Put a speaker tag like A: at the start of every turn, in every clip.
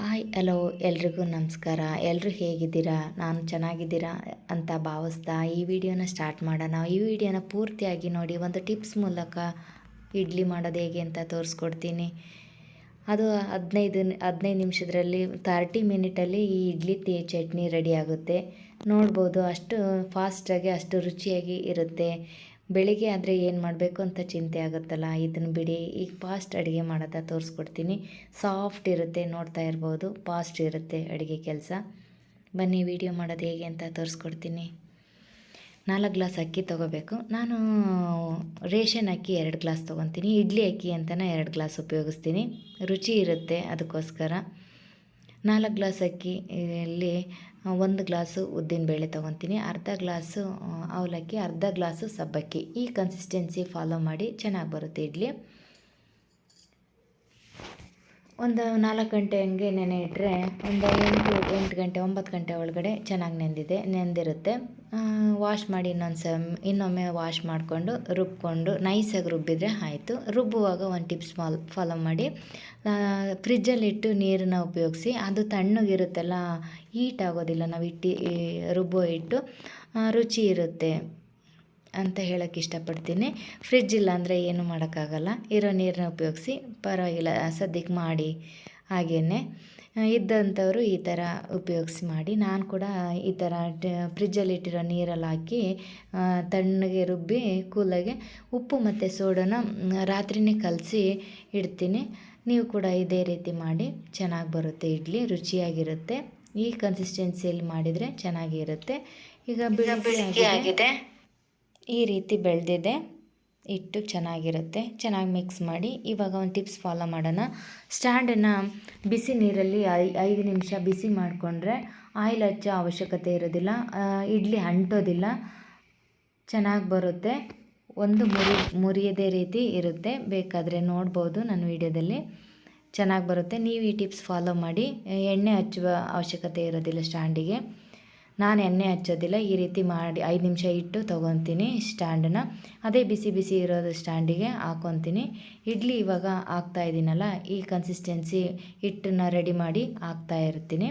A: Hi, hello, ಎಲ್ರಿಗೂ ನಮಸ್ಕಾರ. ಎಲ್ಲರೂ ಹೇಗಿದ್ದೀರಾ? ನಾನು ಚೆನ್ನಾಗಿದ್ದೀರಾ ಅಂತ ಭಾವಿಸ್ತಾ ಈ ವಿಡಿಯೋನ ಸ್ಟಾರ್ಟ್ ಮಾಡೋಣ. ಈ ವಿಡಿಯೋನ ಪೂರ್ತಿಯಾಗಿ ನೋಡಿ, ಒಂದು ಟಿಪ್ಸ್ ಮೂಲಕ ಇಡ್ಲಿ ಮಾಡೋದು ಹೇಗೆ ಅಂತ ತೋರಿಸ್ಕೊಡ್ತೀನಿ. ಅದು ಹದಿನೈದು ಹದಿನೈದು ನಿಮಿಷದಲ್ಲಿ ತರ್ಟಿ ಮಿನಿಟಲ್ಲಿ ಈ ಇಡ್ಲಿ ತಿ, ಚಟ್ನಿ ರೆಡಿ ಆಗುತ್ತೆ. ನೋಡ್ಬೋದು ಅಷ್ಟು ಫಾಸ್ಟಾಗಿ ಅಷ್ಟು ರುಚಿಯಾಗಿ ಇರುತ್ತೆ. ಬೆಳಿಗ್ಗೆ ಆದರೆ ಏನು ಮಾಡಬೇಕು ಅಂತ ಚಿಂತೆ ಆಗುತ್ತಲ್ಲ? ಇದನ್ನು ಬಿಡಿ, ಈಗ ಫಾಸ್ಟ್ ಅಡುಗೆ ಮಾಡೋದ ತೋರಿಸ್ಕೊಡ್ತೀನಿ. ಸಾಫ್ಟ್ ಇರುತ್ತೆ, ನೋಡ್ತಾ ಇರ್ಬೋದು. ಫಾಸ್ಟ್ ಇರುತ್ತೆ ಅಡುಗೆ ಕೆಲಸ. ಬನ್ನಿ ವಿಡಿಯೋ ಮಾಡೋದು ಹೇಗೆ ಅಂತ ತೋರಿಸ್ಕೊಡ್ತೀನಿ. ನಾಲ್ಕು ಗ್ಲಾಸ್ ಅಕ್ಕಿ ತೊಗೋಬೇಕು. ನಾನು ರೇಷನ್ ಅಕ್ಕಿ ಎರಡು ಗ್ಲಾಸ್ ತೊಗೊತೀನಿ. ಇಡ್ಲಿ ಅಕ್ಕಿ ಅಂತಲೇ ಎರಡು ಗ್ಲಾಸ್ ಉಪಯೋಗಿಸ್ತೀನಿ. ರುಚಿ ಇರುತ್ತೆ ಅದಕ್ಕೋಸ್ಕರ. ನಾಲ್ಕು ಗ್ಲಾಸ್ ಅಕ್ಕಿ ಇಲ್ಲಿ ಒಂದು ಗ್ಲಾಸು ಉದ್ದಿನಬೇಳೆ ತೊಗೊತೀನಿ. ಅರ್ಧ ಗ್ಲಾಸು ಅವಲಕ್ಕಿ ಅರ್ಧ ಗ್ಲಾಸು ಸಬ್ಬಕ್ಕಿ. ಈ ಕನ್ಸಿಸ್ಟೆನ್ಸಿ ಫಾಲೋ ಮಾಡಿ ಚೆನ್ನಾಗಿ ಬರುತ್ತೆ ಇಡ್ಲಿ. ಒಂದು ನಾಲ್ಕು ಗಂಟೆ ಹಂಗೆ ನೆನೆ ಇಟ್ಟರೆ ಒಂದು ಎಂಟು ಎಂಟು ಗಂಟೆ, ಒಂಬತ್ತು ಗಂಟೆ ಒಳಗಡೆ ಚೆನ್ನಾಗಿ ನೆಂದಿದೆ, ನೆಂದಿರುತ್ತೆ. ವಾಶ್ ಮಾಡಿ ಇನ್ನೊಂದು ಸಮ್, ಇನ್ನೊಮ್ಮೆ ವಾಶ್ ಮಾಡಿಕೊಂಡು ರುಬ್ಕೊಂಡು ನೈಸಾಗಿ ರುಬ್ಬಿದರೆ ಆಯಿತು. ರುಬ್ಬುವಾಗ ಒಂದು ಟಿಪ್ಸ್ ಫಾಲ್ ಫಾಲೋ ಮಾಡಿ. ಫ್ರಿಜ್ಜಲ್ಲಿಟ್ಟು ನೀರನ್ನ ಉಪಯೋಗಿಸಿ. ಅದು ತಣ್ಣಗಿರುತ್ತಲ್ಲ ಹೀಟ್ ಆಗೋದಿಲ್ಲ, ನಾವು ಇಟ್ಟು ರುಬ್ಬೋ ಇಟ್ಟು ರುಚಿ ಇರುತ್ತೆ. ಅಂತ ಹೇಳೋಕ್ಕೆ ಇಷ್ಟಪಡ್ತೀನಿ. ಫ್ರಿಜ್ ಇಲ್ಲ ಅಂದರೆ ಏನು ಮಾಡೋಕ್ಕಾಗಲ್ಲ. ಇರೋ ನೀರನ್ನ ಉಪಯೋಗಿಸಿ ಪರವಾಗಿಲ್ಲ ಸದ್ಯಕ್ಕೆ ಮಾಡಿ ಹಾಗೇ ಇದ್ದಂಥವರು ಈ ಥರ ಉಪಯೋಗಿಸಿ ಮಾಡಿ. ನಾನು ಕೂಡ ಈ ಥರ ಫ್ರಿಜ್ಜಲ್ಲಿ ಇಟ್ಟಿರೋ ನೀರಲ್ಲಿ ಹಾಕಿ ತಣ್ಣಗೆ ರುಬ್ಬಿ ಕೂಲಾಗೆ ಉಪ್ಪು ಮತ್ತು ಸೋಡನ ರಾತ್ರಿನೇ ಕಲಸಿ ಇಡ್ತೀನಿ. ನೀವು ಕೂಡ ಇದೇ ರೀತಿ ಮಾಡಿ. ಚೆನ್ನಾಗಿ ಬರುತ್ತೆ ಇಡ್ಲಿ ರುಚಿಯಾಗಿರುತ್ತೆ. ಈ ಕನ್ಸಿಸ್ಟೆನ್ಸಿಯಲ್ಲಿ ಮಾಡಿದರೆ ಚೆನ್ನಾಗಿರುತ್ತೆ. ಈಗ ಬಿಳಿ ಆಗಿದೆ. ಈ ರೀತಿ ಬೆಳೆದಿದೆ. ಇಟ್ಟು ಚೆನ್ನಾಗಿರುತ್ತೆ. ಚೆನ್ನಾಗಿ ಮಿಕ್ಸ್ ಮಾಡಿ ಇವಾಗ ಒಂದು ಟಿಪ್ಸ್ ಫಾಲೋ ಮಾಡೋಣ. ಸ್ಟ್ಯಾಂಡನ್ನು ಬಿಸಿ ನೀರಲ್ಲಿ ಐ ನಿಮಿಷ ಬಿಸಿ ಮಾಡಿಕೊಂಡ್ರೆ ಆಯಿಲ್ ಹಚ್ಚೋ ಅವಶ್ಯಕತೆ ಇರೋದಿಲ್ಲ. ಇಡ್ಲಿ ಅಂಟೋದಿಲ್ಲ. ಚೆನ್ನಾಗಿ ಬರುತ್ತೆ. ಒಂದು ಮುರಿ, ಮುರಿಯದೇ ರೀತಿ ಇರುತ್ತೆ. ಬೇಕಾದರೆ ನೋಡ್ಬೋದು ನನ್ನ ವೀಡಿಯೋದಲ್ಲಿ. ಚೆನ್ನಾಗಿ ಬರುತ್ತೆ. ನೀವು ಈ ಟಿಪ್ಸ್ ಫಾಲೋ ಮಾಡಿ. ಎಣ್ಣೆ ಹಚ್ಚುವ ಅವಶ್ಯಕತೆ ಇರೋದಿಲ್ಲ ಸ್ಟ್ಯಾಂಡಿಗೆ ನಾನು ಎಣ್ಣೆ ಹಚ್ಚೋದಿಲ್ಲ, ಈ ರೀತಿ ಮಾಡಿ ಐದು ನಿಮಿಷ ಇಟ್ಟು ತೊಗೊತೀನಿ ಸ್ಟ್ಯಾಂಡನ್ನ. ಅದೇ ಬಿಸಿ ಬಿಸಿ ಇರೋದು ಸ್ಟ್ಯಾಂಡಿಗೆ ಹಾಕ್ಕೊತೀನಿ ಇಡ್ಲಿ ಇವಾಗ ಹಾಕ್ತಾ ಇದ್ದೀನಲ್ಲ, ಈ ಕನ್ಸಿಸ್ಟೆನ್ಸಿ ಹಿಟ್ಟನ್ನು ರೆಡಿ ಮಾಡಿ ಹಾಕ್ತಾ ಇರ್ತೀನಿ.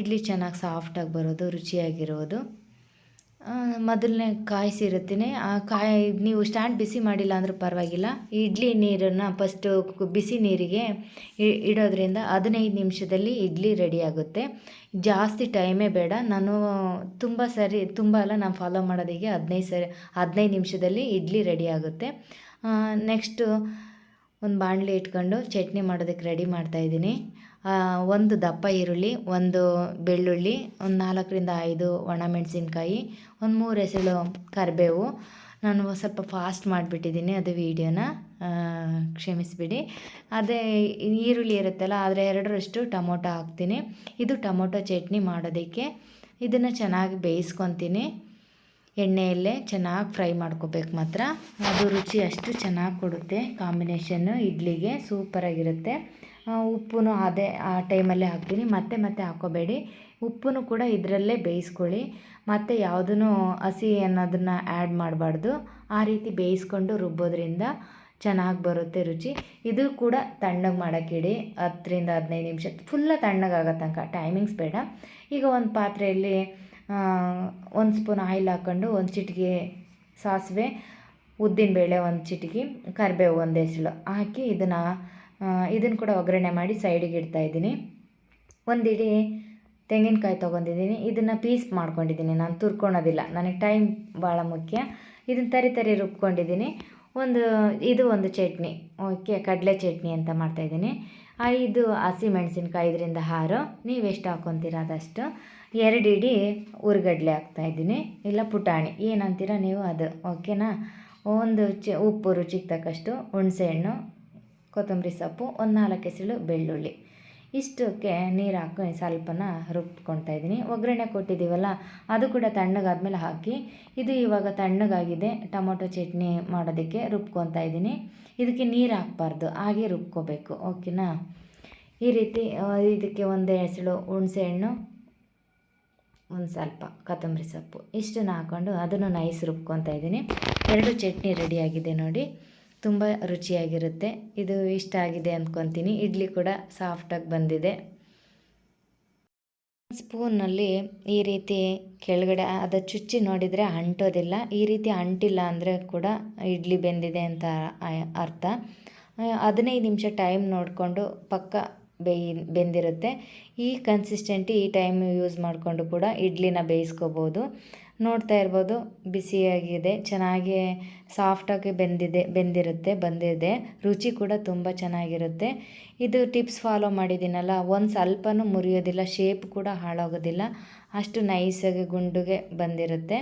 A: ಇಡ್ಲಿ ಚೆನ್ನಾಗಿ ಸಾಫ್ಟಾಗಿ ಬರೋದು, ರುಚಿಯಾಗಿರೋದು. ಮೊದಲನೇ ಕಾಯಿಸಿರುತ್ತೀನಿ ಆ ಕಾಯಿ ನೀವು ಸ್ಟ್ಯಾಂಡ್ ಬಿಸಿ ಮಾಡಿಲ್ಲ ಅಂದರೂ ಪರವಾಗಿಲ್ಲ. ಇಡ್ಲಿ ನೀರನ್ನು ಫಸ್ಟು ಬಿಸಿ ನೀರಿಗೆ ಇಡೋದ್ರಿಂದ ಹದಿನೈದು ನಿಮಿಷದಲ್ಲಿ ಇಡ್ಲಿ ರೆಡಿ ಆಗುತ್ತೆ. ಜಾಸ್ತಿ ಟೈಮೇ ಬೇಡ. ನಾನು ತುಂಬ ಸರಿ, ತುಂಬ ಅಲ್ಲ, ನಾನು ಫಾಲೋ ಮಾಡೋದಿಗೆ ಹದಿನೈದು ಸರಿ, ಹದಿನೈದು ನಿಮಿಷದಲ್ಲಿ ಇಡ್ಲಿ ರೆಡಿ ಆಗುತ್ತೆ. ನೆಕ್ಸ್ಟು ಒಂದು ಬಾಣಲಿ ಇಟ್ಕೊಂಡು ಚಟ್ನಿ ಮಾಡೋದಕ್ಕೆ ರೆಡಿ ಮಾಡ್ತಾಯಿದ್ದೀನಿ ಒಂದು ದಪ್ಪ ಈರುಳ್ಳಿ, ಒಂದು ಬೆಳ್ಳುಳ್ಳಿ, ಒಂದು ನಾಲ್ಕರಿಂದ ಐದು ಒಣಮೆಣಸಿನ್ಕಾಯಿ ಒಂದು ಮೂರು ಎಸಳು ಕರಿಬೇವು. ನಾನು ಸ್ವಲ್ಪ ಫಾಸ್ಟ್ ಮಾಡಿಬಿಟ್ಟಿದ್ದೀನಿ ಅದು ವೀಡಿಯೋನ ಕ್ಷಮಿಸಿಬಿಡಿ. ಅದೇ ಈರುಳ್ಳಿ ಇರುತ್ತಲ್ಲ, ಆದರೆ ಎರಡರಷ್ಟು ಟೊಮೊಟೊ ಹಾಕ್ತೀನಿ. ಇದು ಟೊಮೊಟೊ ಚಟ್ನಿ ಮಾಡೋದಕ್ಕೆ. ಇದನ್ನು ಚೆನ್ನಾಗಿ ಬೇಯಿಸ್ಕೊತೀನಿ. ಎಣ್ಣೆಯಲ್ಲೇ ಚೆನ್ನಾಗಿ ಫ್ರೈ ಮಾಡ್ಕೋಬೇಕು ಮಾತ್ರ. ಅದು ರುಚಿ ಅಷ್ಟು ಚೆನ್ನಾಗಿ ಕೊಡುತ್ತೆ. ಕಾಂಬಿನೇಷನ್ನು, ಇಡ್ಲಿಗೆ ಸೂಪರಾಗಿರುತ್ತೆ. ಉಪ್ಪು ಅದೇ, ಆ ಟೈಮಲ್ಲೇ ಹಾಕ್ತೀನಿ. ಮತ್ತೆ ಮತ್ತೆ ಹಾಕ್ಕೋಬೇಡಿ. ಉಪ್ಪು ಕೂಡ ಇದರಲ್ಲೇ ಬೇಯಿಸ್ಕೊಳ್ಳಿ. ಮತ್ತು ಯಾವುದೂ ಹಸಿ ಅನ್ನೋದನ್ನು ಆ್ಯಡ್ ಮಾಡಬಾರ್ದು. ಆ ರೀತಿ ಬೇಯಿಸ್ಕೊಂಡು ರುಬ್ಬೋದ್ರಿಂದ ಚೆನ್ನಾಗಿ ಬರುತ್ತೆ ರುಚಿ. ಇದು ಕೂಡ ತಣ್ಣಗೆ ಮಾಡೋಕ್ಕಿಡಿ ಹತ್ತರಿಂದ ಹದಿನೈದು ನಿಮಿಷ ಫುಲ್ಲ ತಣ್ಣಗಾಗೋ ತನಕ. ಟೈಮಿಂಗ್ಸ್ ಬೇಡ. ಈಗ ಒಂದು ಪಾತ್ರೆಯಲ್ಲಿ ಒಂದು ಸ್ಪೂನ್ ಆಯಿಲ್ ಹಾಕ್ಕೊಂಡು ಒಂದು ಚಿಟಿಕೆ ಸಾಸಿವೆ, ಉದ್ದಿನಬೇಳೆ ಒಂದು ಚಿಟಿಕೆ, ಕರಿಬೇವು ಒಂದು ಹೆಸಳು ಹಾಕಿ ಇದನ್ನು ಇದನ್ನು ಕೂಡ ಒಗ್ಗರಣೆ ಮಾಡಿ ಸೈಡಿಗೆ ಇಡ್ತಾ ಇದ್ದೀನಿ. ಒಂದು ಒಂದಿಡಿ ತೆಂಗಿನಕಾಯಿ ತೊಗೊಂಡಿದ್ದೀನಿ. ಇದನ್ನು ಪೀಸ್ ಮಾಡ್ಕೊಂಡಿದ್ದೀನಿ. ನಾನು ತುರ್ಕೊಳೋದಿಲ್ಲ. ನನಗೆ ಟೈಮ್ ಭಾಳ ಮುಖ್ಯ. ಇದನ್ನು ತರಿ ತರಿ ರುಬ್ಕೊಂಡಿದ್ದೀನಿ. ಒಂದು, ಇದು ಒಂದು ಚಟ್ನಿ. ಓಕೆ, ಕಡಲೆ ಚಟ್ನಿ ಅಂತ ಮಾಡ್ತಾಯಿದ್ದೀನಿ ಐದು ಹಸಿ ಮೆಣಸಿನ್ಕಾಯಿ ಇದರಿಂದ ಹಾರು, ನೀವು ಎಷ್ಟು ಹಾಕ್ಕೊತೀರ ಅದಷ್ಟು. ಎರಡು ಇಡೀ ಉರ್ಗಡ್ಲೆ ಹಾಕ್ತಾಯಿದ್ದೀನಿ ಇಲ್ಲ ಪುಟಾಣಿ. ಏನಂತೀರ ನೀವು ಅದು. ಓಕೆನಾ? ಒಂದು ಚ, ಉಪ್ಪು ರುಚಿಗೆ ತಕ್ಕಷ್ಟು ಹುಣಸೆಹಣ್ಣು ಕೊತ್ತಂಬರಿ ಸೊಪ್ಪು, ಒಂದು ನಾಲ್ಕು ಎಸಳು ಬೆಳ್ಳುಳ್ಳಿ. ಇಷ್ಟಕ್ಕೆ ನೀರು ಹಾಕಿ ಸ್ವಲ್ಪನ ರುಬ್ಕೊಳ್ತಾ ಇದ್ದೀನಿ. ಒಗ್ಗರಣೆ ಕೊಟ್ಟಿದ್ದೀವಲ್ಲ, ಅದು ಕೂಡ ತಣ್ಣಗಾದ್ಮೇಲೆ ಹಾಕಿ, ಇದು ಇವಾಗ ತಣ್ಣಗಾಗಿದೆ, ಟೊಮೊಟೊ ಚಟ್ನಿ ಮಾಡೋದಕ್ಕೆ ರುಬ್ಕೊತಾ ಇದ್ದೀನಿ. ಇದಕ್ಕೆ ನೀರು ಹಾಕ್ಬಾರ್ದು, ಹಾಗೆ ರುಬ್ಕೋಬೇಕು, ಓಕೆನಾ? ಈ ರೀತಿ ಇದಕ್ಕೆ ಒಂದು ಎಸಳು ಹುಣಸೆಹಣ್ಣು, ಒಂದು ಸ್ವಲ್ಪ ಕೊತ್ತಂಬರಿ ಸೊಪ್ಪು. ಇಷ್ಟನ್ನು ಹಾಕ್ಕೊಂಡು ಅದನ್ನು ನೈಸ್ ರುಬ್ಕೊತಾ ಇದ್ದೀನಿ. ಎರಡು ಚಟ್ನಿ ರೆಡಿಯಾಗಿದೆ ನೋಡಿ. ತುಂಬ ರುಚಿಯಾಗಿರುತ್ತೆ. ಇದು ಇಷ್ಟ ಆಗಿದೆ ಅಂದ್ಕೊತೀನಿ ಇಡ್ಲಿ ಕೂಡ ಸಾಫ್ಟಾಗಿ ಬಂದಿದೆ. ಸ್ಪೂನಲ್ಲಿ ಈ ರೀತಿ ಕೆಳಗಡೆ ಅದು ಚುಚ್ಚಿ ನೋಡಿದರೆ ಅಂಟೋದಿಲ್ಲ. ಈ ರೀತಿ ಅಂಟಿಲ್ಲ ಅಂದರೆ ಕೂಡ ಇಡ್ಲಿ ಬೆಂದಿದೆ ಅಂತ ಅರ್ಥ. ಹದಿನೈದು ನಿಮಿಷ ಟೈಮ್ ನೋಡಿಕೊಂಡು ಪಕ್ಕ ಬೇಯಿ ಬೆಂದಿರುತ್ತೆ. ಈ ಕನ್ಸಿಸ್ಟೆಂಟಿ ಈ ಟೈಮ್ ಯೂಸ್ ಮಾಡಿಕೊಂಡು ಕೂಡ ಇಡ್ಲಿನ ಬೇಯಿಸ್ಕೋಬೋದು. ನೋಡ್ತಾ ಇರ್ಬೋದು. ಬಿಸಿಯಾಗಿದೆ ಚೆನ್ನಾಗಿ ಸಾಫ್ಟಾಗಿ ಬೆಂದಿದೆ, ಬೆಂದಿರುತ್ತೆ, ಬಂದಿದೆ. ರುಚಿ ಕೂಡ ತುಂಬ ಚೆನ್ನಾಗಿರುತ್ತೆ. ಇದು ಟಿಪ್ಸ್ ಫಾಲೋ ಮಾಡಿದ್ದೀನಲ್ಲ, ಒಂದು ಸ್ವಲ್ಪನೂ ಮುರಿಯೋದಿಲ್ಲ ಶೇಪ್ ಕೂಡ ಹಾಳಾಗೋದಿಲ್ಲ. ಅಷ್ಟು ನೈಸಾಗಿ ಗುಂಡುಗೆ ಬಂದಿರುತ್ತೆ.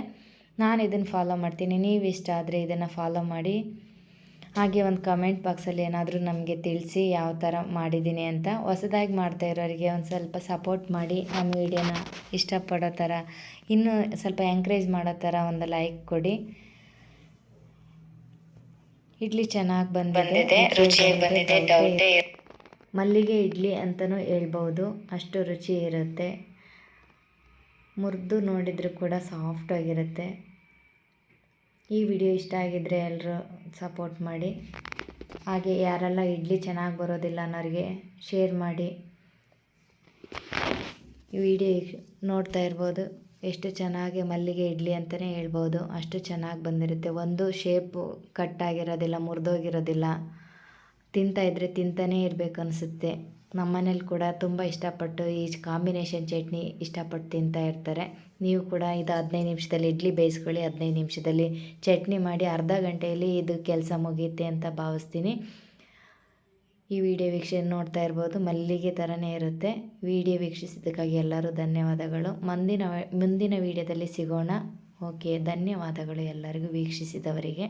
A: ನಾನು ಇದನ್ನು ಫಾಲೋ ಮಾಡ್ತೀನಿ. ನೀವು ಇಷ್ಟ ಆದರೆ ಇದನ್ನು ಫಾಲೋ ಮಾಡಿ. ಹಾಗೆ ಒಂದು ಕಮೆಂಟ್ ಬಾಕ್ಸಲ್ಲಿ ಏನಾದರೂ ನಮಗೆ ತಿಳಿಸಿ ಯಾವ ಥರ ಮಾಡಿದ್ದೀನಿ ಅಂತ ಹೊಸದಾಗಿ ಮಾಡ್ತಾ ಇರೋರಿಗೆ ಒಂದು ಸ್ವಲ್ಪ ಸಪೋರ್ಟ್ ಮಾಡಿ ನಮ್ಮ ವಿಡಿಯೋನ ಇಷ್ಟಪಡೋ ಥರ ಇನ್ನೂ ಸ್ವಲ್ಪ ಎಂಕರೇಜ್ ಮಾಡೋ ಥರ ಒಂದು ಲೈಕ್ ಕೊಡಿ. ಇಡ್ಲಿ ಚೆನ್ನಾಗಿ ಬಂದಿದೆ ರುಚಿಯಾಗಿ ಬಂದಿದೆ ಡೌಟೇ ಮಲ್ಲಿಗೆ ಇಡ್ಲಿ ಅಂತಲೂ ಹೇಳ್ಬೋದು ಅಷ್ಟು ರುಚಿ ಇರುತ್ತೆ. ಮುರಿದು ನೋಡಿದರೂ ಕೂಡ ಸಾಫ್ಟಾಗಿರುತ್ತೆ ಈ ವಿಡಿಯೋ ಇಷ್ಟ ಆಗಿದ್ದರೆ ಎಲ್ಲರೂ ಸಪೋರ್ಟ್ ಮಾಡಿ. ಹಾಗೆ ಯಾರೆಲ್ಲ ಇಡ್ಲಿ ಚೆನ್ನಾಗಿ ಬರೋದಿಲ್ಲ ಅನ್ನೋರಿಗೆ ಶೇರ್ ಮಾಡಿ. ಈ ವಿಡಿಯೋ ನೋಡ್ತಾ ಇರ್ಬೋದು. ಎಷ್ಟು ಚೆನ್ನಾಗಿ ಮಲ್ಲಿಗೆ ಇಡ್ಲಿ ಅಂತಲೇ ಹೇಳ್ಬೋದು. ಅಷ್ಟು ಚೆನ್ನಾಗಿ ಬಂದಿರುತ್ತೆ. ಒಂದು ಶೇಪು ಕಟ್ಟಾಗಿರೋದಿಲ್ಲ ಮುರಿದೋಗಿರೋದಿಲ್ಲ. ತಿಂತಾ ಇದ್ದರೆ ತಿಂತಾನೇ ಇರಬೇಕು ಅನಿಸುತ್ತೆ. ನಮ್ಮ ಮನೇಲಿ ಕೂಡ ತುಂಬ ಇಷ್ಟಪಟ್ಟು ಈ ಕಾಂಬಿನೇಷನ್ ಚಟ್ನಿ ಇಷ್ಟಪಟ್ಟು ತಿಂತಾ ಇರ್ತಾರೆ. ನೀವು ಕೂಡ ಇದು ಹದಿನೈದು ನಿಮಿಷದಲ್ಲಿ ಇಡ್ಲಿ ಬೇಯಿಸ್ಕೊಳ್ಳಿ, ಹದಿನೈದು ನಿಮಿಷದಲ್ಲಿ ಚಟ್ನಿ ಮಾಡಿ ಅರ್ಧ ಗಂಟೆಯಲ್ಲಿ ಇದು ಕೆಲಸ ಮುಗಿಯುತ್ತೆ ಅಂತ ಭಾವಿಸ್ತೀನಿ. ಈ ವಿಡಿಯೋ ವೀಕ್ಷಣೆ ನೋಡ್ತಾ ಇರ್ಬೋದು, ಮಲ್ಲಿಗೆ ಥರನೇ ಇರುತ್ತೆ. ವಿಡಿಯೋ ವೀಕ್ಷಿಸಿದ್ದಕ್ಕಾಗಿ ಎಲ್ಲರೂ ಧನ್ಯವಾದಗಳು. ಮುಂದಿನ ಮುಂದಿನ ವಿಡಿಯೋದಲ್ಲಿ ಸಿಗೋಣ. ಓಕೆ, ಧನ್ಯವಾದಗಳು ಎಲ್ಲರಿಗೂ ವೀಕ್ಷಿಸಿದವರಿಗೆ.